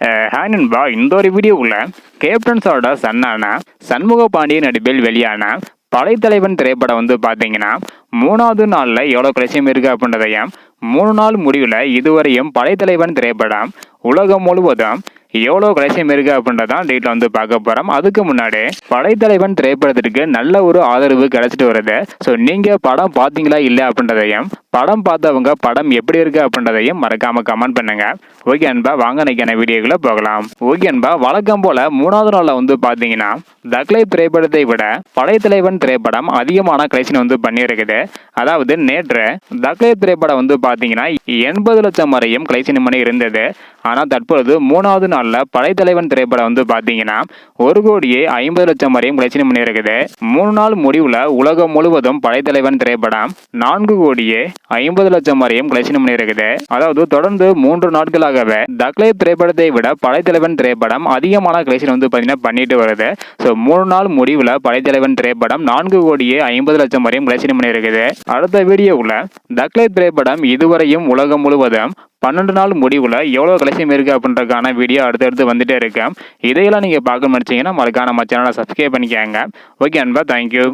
Hi நண்பா இந்த ஒரு வீடியோவில் கேப்டன்ஸோட சன்னான சண்முக பாண்டியன் நடிப்பில் வெளியான படைத்தலைவன் திரைப்படம் வந்து பார்த்தீங்கன்னா மூணாவது நாளில் எவ்வளோ கலெக்ஷன் இருக்குது அப்படின்றதையும் மூணு நாள் முடிவில் இதுவரையும் படைத்தலைவன் திரைப்படம் உலகம் முழுவதும் எவ்வளோ கலெக்ஷன் இருக்குது அப்படின்றதான் டேட்டில் வந்து பார்க்க போகிறோம் அதுக்கு முன்னாடி படைத்தலைவன் திரைப்படத்திற்கு நல்ல ஒரு ஆதரவு கிடைச்சிட்டு வருது. ஸோ நீங்கள் படம் பார்த்தீங்களா இல்லை அப்படின்றதையும் படம் பார்த்தவங்க படம் எப்படி இருக்கு அப்படின்றதையும் மறக்காம கமெண்ட் பண்ணுங்க. ஓகே அன்பா வாங்க நினைக்கான வீடியோக்குள்ள போகலாம். ஓகே அன்பா வழக்கம் போல மூணாவது நாளில் வந்து பார்த்தீங்கன்னா தக்லை திரைப்படத்தை விட படைத்தலைவன் திரைப்படம் அதிகமான கலெக்ஷன் வந்து பண்ணியிருக்குது. அதாவது நேற்று தக்லை திரைப்படம் வந்து பார்த்தீங்கன்னா எண்பது லட்சம் வரையும் கலெக்ஷன் பண்ணி இருந்தது. ஆனால் தற்பொழுது மூணாவது நாளில் படைத்தலைவன் திரைப்படம் வந்து பார்த்தீங்கன்னா ஒரு கோடியே ஐம்பது லட்சம் வரையும் கலெக்ஷன் பண்ணியிருக்குது மூணு நாள் முடிவில் உலகம் முழுவதும் படைத்தலைவன் திரைப்படம் நான்கு கோடியே ஐம்பது லட்சம் வரையும் கலெக்ஷன் பண்ணியிருக்குது அதாவது தொடர்ந்து மூன்று நாட்களாகவே தக்லை திரைப்படத்தை விட படைத்தலைவன் திரைப்படம் அதிகமான கலெக்ஷன் வந்து பார்த்தீங்கன்னா பண்ணிட்டு வருது. ஸோ மூணு நாள் முடிவில் படைத்தலைவன் திரைப்படம் நான்கு கோடியே ஐம்பது லட்சம் வரையும் கலெக்ஷன் பண்ணியிருக்குது அடுத்த வீடியோவில் தக்லை திரைப்படம் இதுவரையும் உலகம் முழுவதும் பன்னெண்டு நாள் முடிவில் எவ்வளோ கலசியம் இருக்குது அப்படின்றதுக்கான வீடியோ அடுத்தடுத்து வந்துகிட்டே இருக்கேன் இதையெல்லாம் நீங்கள் பார்க்க முடிச்சிங்கன்னா மறக்காம நம்ம சேனலை சப்ஸ்கிரைப் பண்ணிக்கோங்க. ஓகே அன்பா தேங்க்யூ